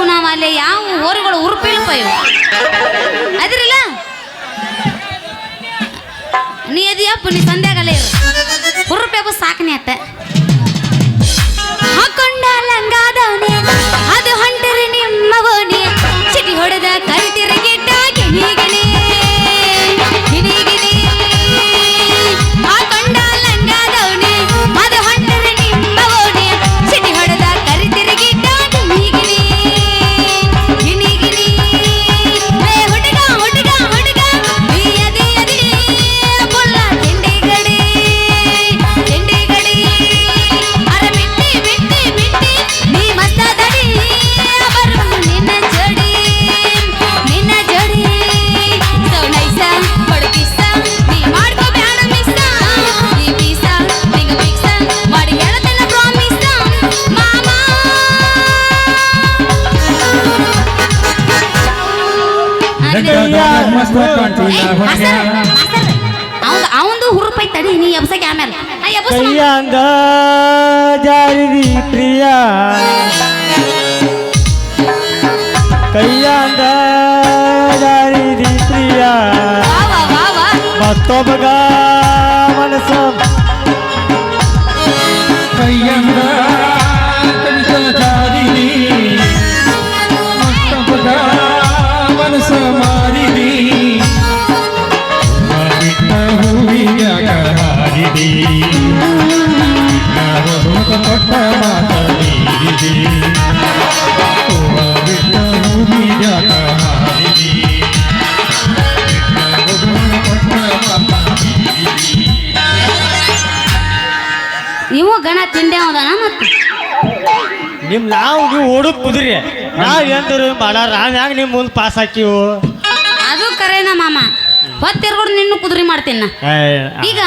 ಅವು ನಾವು ಅಲ್ಲಿ ಯಾವ ಊರುಗಳು ಉರುಪಿಲ್ಪ ಇವು ಅದ್ರಿಲ್ಲ ನೀ ಎದಿಯಪ್ಪ ನೀ ಸಂಧ್ಯಾಗಲ್ಲ ಇರು ಸಾಕನೆ ಅತ್ತ ಹಾಕೊಂಡಲ್ಲ huruf pai tadi ini ya bisa kamer bos jadi di pria. Kaya ga jadi pria. Mata bagaimana sam Kayak ಎಂದ್ರು ಬಾಳ ರಾಮ್ಯಾಗ ನಿಮ್ಮ ಮುಂದೆ ಪಾಸ್ ಹಾಕಿವು? ಅದು ಕರೆನ ಮಾಮ. ಹೊತ್ತಿರ್ಕೊಂಡು ನಿನ್ನ ಕುದುರಿ ಮಾಡ್ತೀನಿ ಈಗ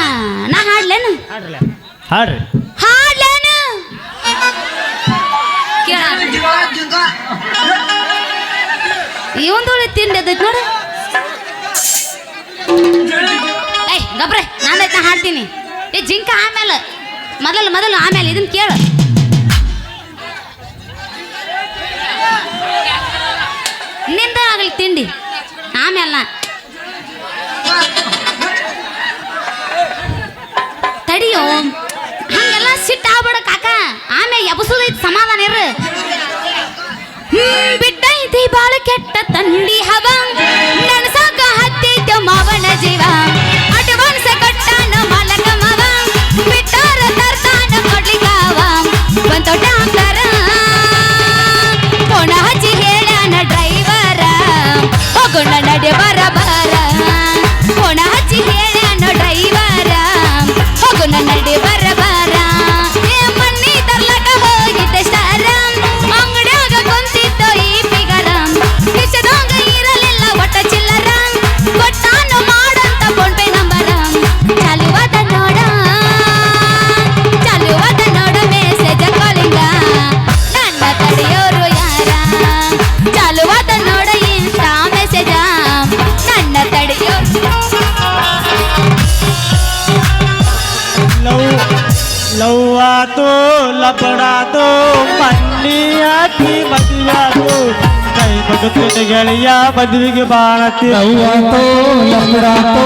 ನಾ ಹಾಡ್ಲೇನು? ಹಾಡ್ರಿ. ಹಾಡ್ಲೇನು? ಇವೊಂದೊಳ್ಳೆ ತಿಂಡಿ ಅದೈತ್ ನೋಡು. ಏಯ್ ಗಬ್ರೆ ನಾನೈತ್ ನಾ ಹಾಡ್ತೀನಿ. ಏ ಜಿಂಕ ಆಮೇಲೆ. ಮೊದಲು ಮೊದಲು ಆಮೇಲೆ ಇದನ್ನ ಕೇಳು. ತಿಂಡಿ ಆಮೇಲೆ ತಡಿಯೋ ಹಂಗೆಲ್ಲ ಸಿಟ್ಟು ಆಗ್ಬೇಡ ಕಾಕ ಆಮೇಲೆ ಎಬಸುದೈತಿ ಸಮಾಧಾನ ಇರು ಬಿಟ್ಟ ಐತಿ ಬಾಳ ಕೆಟ್ಟ ತಂಡಿ ಹವ ಬೆಟ್ಟಗಳಿಯ ಬದುವಿಗೆ ಬಾಳತಿ ನವ್ವಾತೋ ಎಮ್ಮರಾತೋ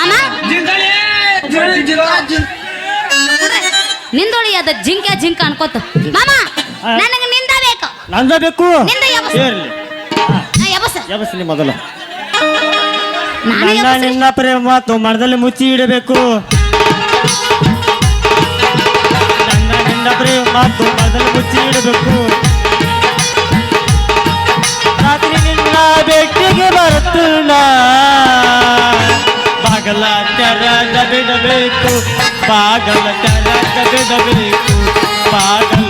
ಮಾಮ? ನಿಂದೊಳಿ ಅದ ಜಿಂಕ ಜಿಂಕ ಅನ್ಕೋತ. ಮಾಮ ನನಗೆ ನಿಂದ ಬೇಕು. ನಂದ ಬೇಕು? ನಿಂದ ಯಬಸ ಇರ್ಲಿ ಯಬಸ ಯಬಸ ನಿ ಮೊದಲು. ನನ್ನ ನಿನ್ನ ಪ್ರೇಮ ಮನದಲ್ಲಿ ಮುಚ್ಚಿ ಇಡಬೇಕು. ನನ್ನ ನಿನ್ನ ಪ್ರೇಮ ಮನದಲ್ಲಿ ಮುಚ್ಚಿ ಇಡಬೇಕು. ರಾತ್ರಿ ನಿನ್ನ ಬೆಟ್ಟಿಗೆ ಬರುತ್ತಿಲ್ಲ ತೆರದ ಬಿಡಬೇಕು ಕರ ತೆರದ ಬಿಡಬೇಕು. ಬಾಗಲ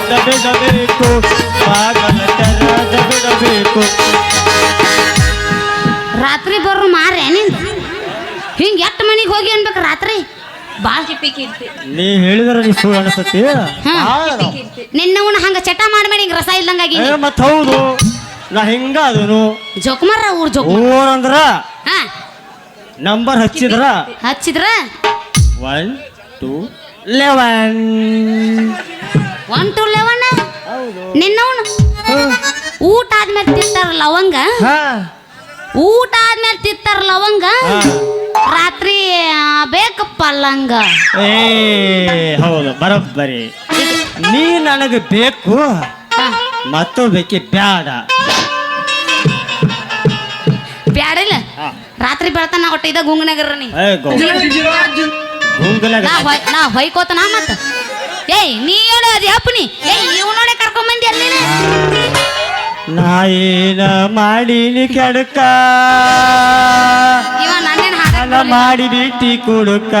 ತೆರದ ಬಿಡಬೇಕು. ಬಾಗಲ ತೆರದ ಬಿಡಬೇಕು. ರಾತ್ರಿ ಬರೋ ಮಾರೇ ನಿಂದ. ಹಿಂಗ್ ಎಷ್ಟು ಮನಿಗೆ ಹೋಗಿ ಅನ್ಬೇಕು ರಾತ್ರಿ? ನೀ ಹೇಳಿದ್ರೆ ನೀ ಸುಳ್ಳು ಅನಿಸತಿ ಹಾ. ನಿನ್ನವನ್ನ ಹಂಗ ಚಟ ಮಾಡ್ಬೇಡಿ ಹಿಂಗ ರಸ ಇಲ್ದಂಗಾಗಿ ಏ ಮತ್ ಹೌದು. ನಾ ಹಿಂಗ ಅದನು ಜೋಕುಮಾರ ಊರ್ ಜೋಕ್ ಊರಂದ್ರ ಹಾ. ನಂಬರ್ ಹಚ್ಚಿದ್ರ? ಹಚ್ಚಿದ್ರ? One two eleven one two eleven ನಿನ್ನವನು? ಊಟ ಆದ್ಮೇಲೆ ತಿಂತಾರ ಲವಂಗ ಊಟ ಆದ್ಮೇಲೆ ತಿಂತಾರ ಲವಂಗ ರಾತ್ರಿ ಬೇಕಪ್ಪ ಲಂಗ ಏ ಹೌದು ಬರೋಬ್ಬರಿ. ನೀ ನನಗೆ ಬೇಕು ಮತ್ತೊಬ್ಬಕ್ಕೆ ಮತ್ತು ರಾತ್ರಿ ಬೆಳತನ ಒಟ್ಟ ಇದ ಗುಂಗನಗರ ನೀ ನಾ ಹೊಯ್ಕೋತ ನಾ ಹೊಯ್ಕೋತನ ಮತ್ತ. ಏಯ್ ನೀ ಹೇಳ ಅದು ಅಪ್ಪನಿ ಏಯ್ ಇವ್ ನೋಡೆ ಕರ್ಕೊಂಡ್ ಬಂದಿ ಅಲ್ಲಿ ನಾ ಏನ ಮಾಡಿನಿ ಕೆಡಕ? ಇವ ನನ್ನೇನ್ ಮಾಡಿ ಬಿಟ್ಟಿ ಕುಡುಕ?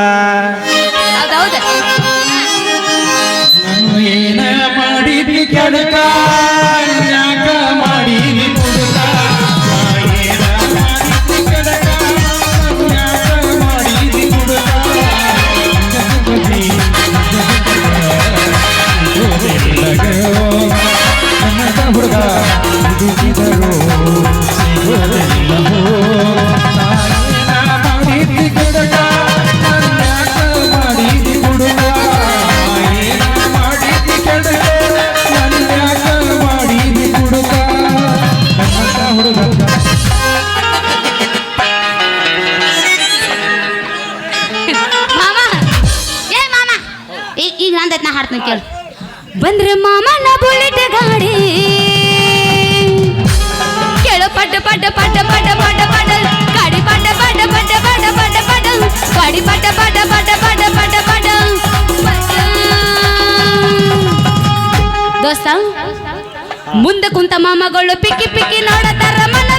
ಹೌದೌದು. ಏನ ಮಾಡಿದಿ ಕೆಡಕ? ದೋಸ್ತ ಮುಂದೆ ಕುಂತ ಮಾಮಗಳು ಪಿಕ್ಕಿ ಪಿಕ್ಕಿ ನೋಡತಾರ ಮನದಾಗ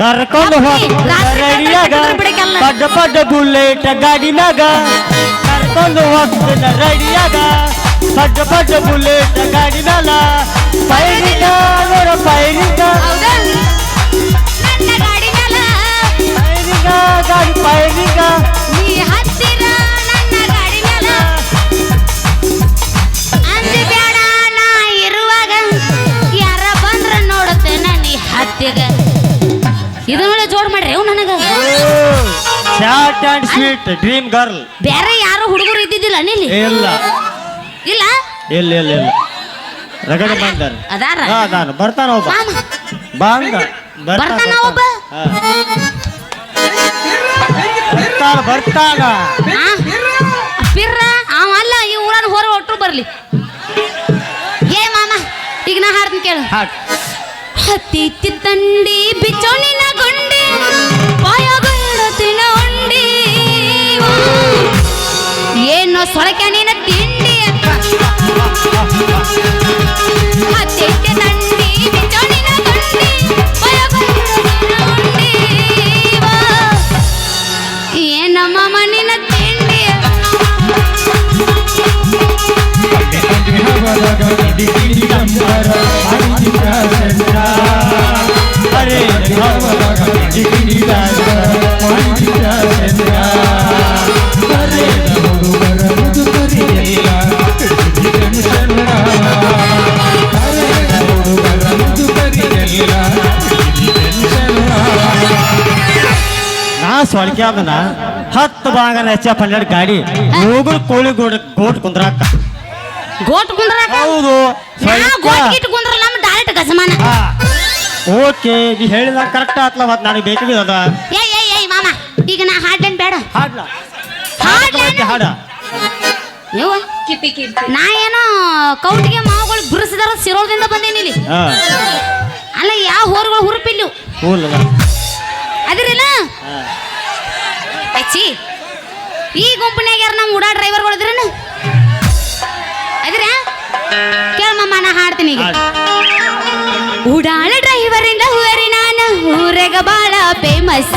ಕರ್ಕೊಂಡು. ಪಡ್ಡ ಪಡ್ಡ ಬುಲೆಟ್ ಗಾಡಿನಾಗ ಕರ್ಕೊಂಡು ಹೋಗ್ತದ ರೆಡಿಯಾಗ ಪಡ್ಡ ಪಡ್ಡ ಬುಲೆಟ್ ಗಾಡಿ ಮ್ಯಾಲ. ಪೈರಿಗ ನೋಡ ಪೈರಿಗ. ಸ್ವೀಟ್ ಡ್ರೀಮ್ ಗರ್ಲ್ ಬೇರೆ ಯಾರು ಹುಡುಗರು ಇದ್ದಿದ್ದಿಲ್ಲ ನಿಲ್ಲಿ. ಇಲ್ಲ. ಇಲ್ಲ? ಇಲ್ಲ ಇಲ್ಲ ಇಲ್ಲ. ರಗಡೆ ಬಂದಾರ ಅದಾರ? ಹಾ ನಾನು ಬರ್ತಾನ ಒಬ್ಬ. ಬಾಂಗ. ಬರ್ತಾನ ಒಬ್ಬ? ಬರ್ತಾನ ಬರ್ತಾನ? ಪಿರ್ರ? ಅವ ಅಲ್ಲ ಈ ಊರನ್ನ ಹೊರ ಒಟ್ಟು ಬರ್ಲಿ. ಏ ಮಾಮ ಈಗ ನಾ ಹಾಡ್ತೀನಿ ಕೇಳು. ಹಾಟ್ ಹತ್ತಿ ತಂಡಿ ಬಿಚ್ಚೋಣಿನ ಏನೋ ಸೊಳಕೆ ನೀನು ತಿಂಡಿ ಹತ್ತಿ ಸೊಳಕೆ ಅದನ ಹತ್ತು ಭಾಗನ ಪನ್ನೆರಡು ಗಾಡಿ ಹೋಗುಳು ಕೋಳಿ ಗೋಡ್ ಗೋಟ್ ಕುಂದ್ರಾಕ. ಗೋಟ್ ಕುಂದ್ರಾಕ? ಹೌದು. ಗೋಟ್ ಕುಂದ್ರಲ್ಲ ಡೈರೆಕ್ಟ್ ಗಜಮಾನ ಓಕೆ ನೀ ಹೇಳಿದ ಕರೆಕ್ಟ್ ಆತ್ಲ ಮತ್ತೆ ನನಗೆ ಅದ. ಏಯ್ ಏಯ್ ಏಯ್ ಮಾಮ ಈಗ ನಾ ಹಾಡ್ಲೇನ್ ಬೇಡ. ಹಾಡ್ಲ. ಹಾಡ್ಲೇನು? ಹಾಡ. ಯವ್ವ ನಾ ಏನೋ ಕೌಟಿಗೆ ಮಾವುಗಳು ಬಿರುಸಿದಾರ ಸಿರೋದಿಂದ ಬಂದೇನಿ ಇಲ್ಲಿ. ಅಲ್ಲ ಯಾವ ಹೋರ್ಗಳು ಹುರುಪಿಲ್ಲ? ಅದಿರಿಲ್ಲ ಅಚ್ಚಿ. ಈ ಗುಂಪಿನಾಗ ಯಾರು ನಮ್ಮ ಉಡಾ ಡ್ರೈವರ್ಗಳು ಇದ್ರೇನು? ಅದಿರ ಕೇಳಮ್ಮ ನಾ ಹಾಡ್ತೀನಿ ಈಗ. ಉಡಾಳ ಡ್ರೈವರಿಂದ ಹುವರಿ ನಾನು, ಊರೆಗ ಬಾಳ ಫೇಮಸ್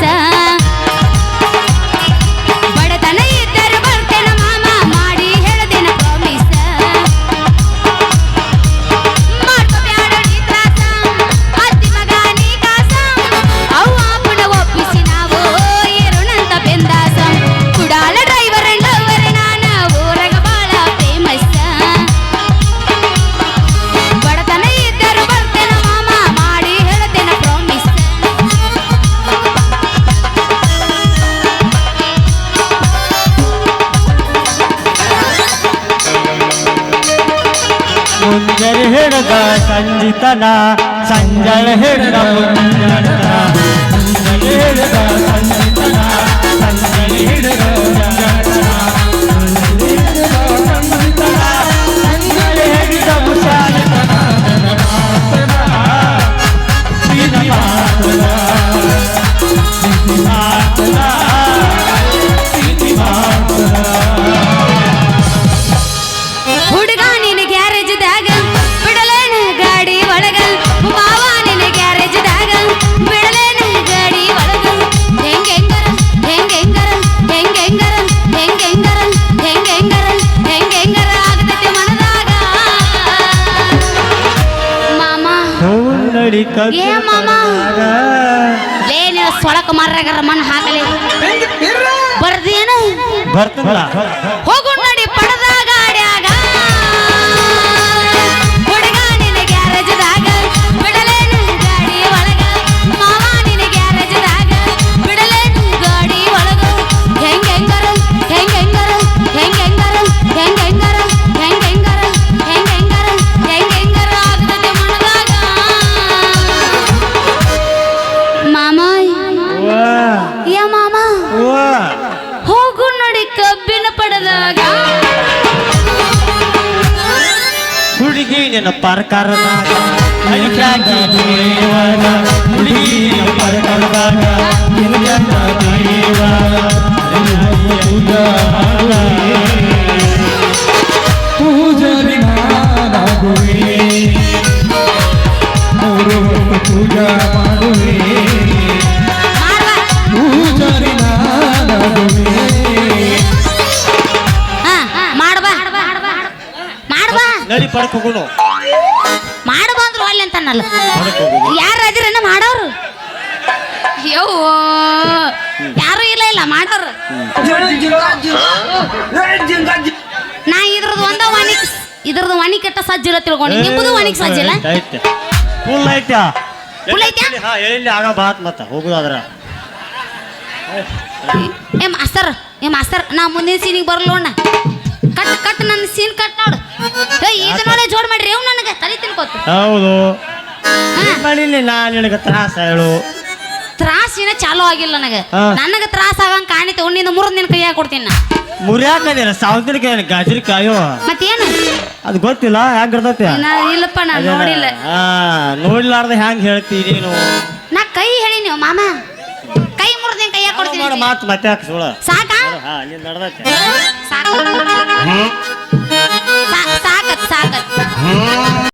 ಹಿಡ್ದ ಸಂಜಿತನ ಸಂಜಳ ಹಿಡ್ದ ಮುಂಜಾನೆ ಹಿಡ್ದ ಸಂಜಳ ಏ ಮಾಮ? ಲೇ ನೀನು ಸೊಳಕ ಮರ್ರಾಗರ ಮಣ್ಣು ಹಾಕಲಿ. ಬರ್ದೇನು ದೇವರ ಹುಡುಗಿ ನಿನ್ನ ಹೋಗುನು ಯಾರು ಮಾಡೋರು? ಯವ್ವ. ಯಾರು ಇಲ್ಲ ಇಲ್ಲ ಮಾಡೋರು. ನಾ ಇದ್ರದ್ದು ಒಂದ ವಾಣಿಕ್ ಇದ್ರದ್ದು ವಾಣಿ ಕಟ್ಟ ಸಜ್ಜಿಲ್ಲ ತಿಳ್ಕೊಂಡು. ನಿಮ್ಮದು ವಾಣಿಕ್ ಸಜ್ಜಿಲ್ಲ ಫುಲ್ ಐತ್ಯಾ ಫುಲ್ ಐತ್ಯಾ? ಹಾ ಎಲ್ಲಿ ಆಗ ಬಾತ್ ಮತ್ತ ಹೋಗುದಾದ್ರ ಏ ಮಾಸ್ತರ್ ಏ ಮಾಸ್ತರ್ ನಾ ಮುಂದಿನ ಸೀನಿಗೆ ಬರಲೋಣ ಕಟ್ ಕಟ್ ನನ್ನ ಸೀನ್ ಕಟ್ ನೋಡು. ಏ ಇದು ನೋಡೇ ಜೋಡ್ ಮಾಡ್ರಿ ಇವ್ ನನಗೆ ತಲೆ ತಿನ್ಕೋತು. ಹೌದು. ನಾ ನಿನಗೆ ತ್ರಾಸ ಹೇಳು. ತ್ರಾಸಿನ ಚಾಲೂ ಆಗಿಲ್ಲ ನನಗೆ. ಹಾ. ನನಗೆ ತ್ರಾಸ ಆಗಂಗ್ ಕಾಣಿತೆ ಉಣ್ಣಿಂದ ಮುರಿದ್ ನಿನ್ ಕೈಯಾಗ ಕೊಡ್ತೀನಿ ನಾ. ಮುರಿಯಾಕದೇನ ಗಾಜರಿ ಕಾಯೋ. ಮತ್ತೇನು? ಅದು ಗೊತ್ತಿಲ್ಲ ಹೆಂಗ್ ಇರ್ತೈತಿ ನಾ ಇಲ್ಲಪ್ಪ ನಾ? ನೋಡಿಲ್ಲ. ಹಾ ನೋಡ್ಲಾರ್ದ ಹೆಂಗ್ ಹೇಳ್ತಿ ನೀನು? ನಾ ಕೈ ಹೇಳಿನಿ ನೀವು ಮಾಮ. ಕೈ ಮುರಿದ್ ನಿನ್ ಕೈಯಾಗ ಮಾಡು ನೋಡಿ ಮಾತು ಮತ್ತೆ ಹಾಕಿ ಸುಳ ಸಾಕಾ? ಹಾ ಅಲ್ಲಿ ನಡ್ದೈತೆ. ಸಾಕು. ಸಾಕತ್ ಸಾಕತ್.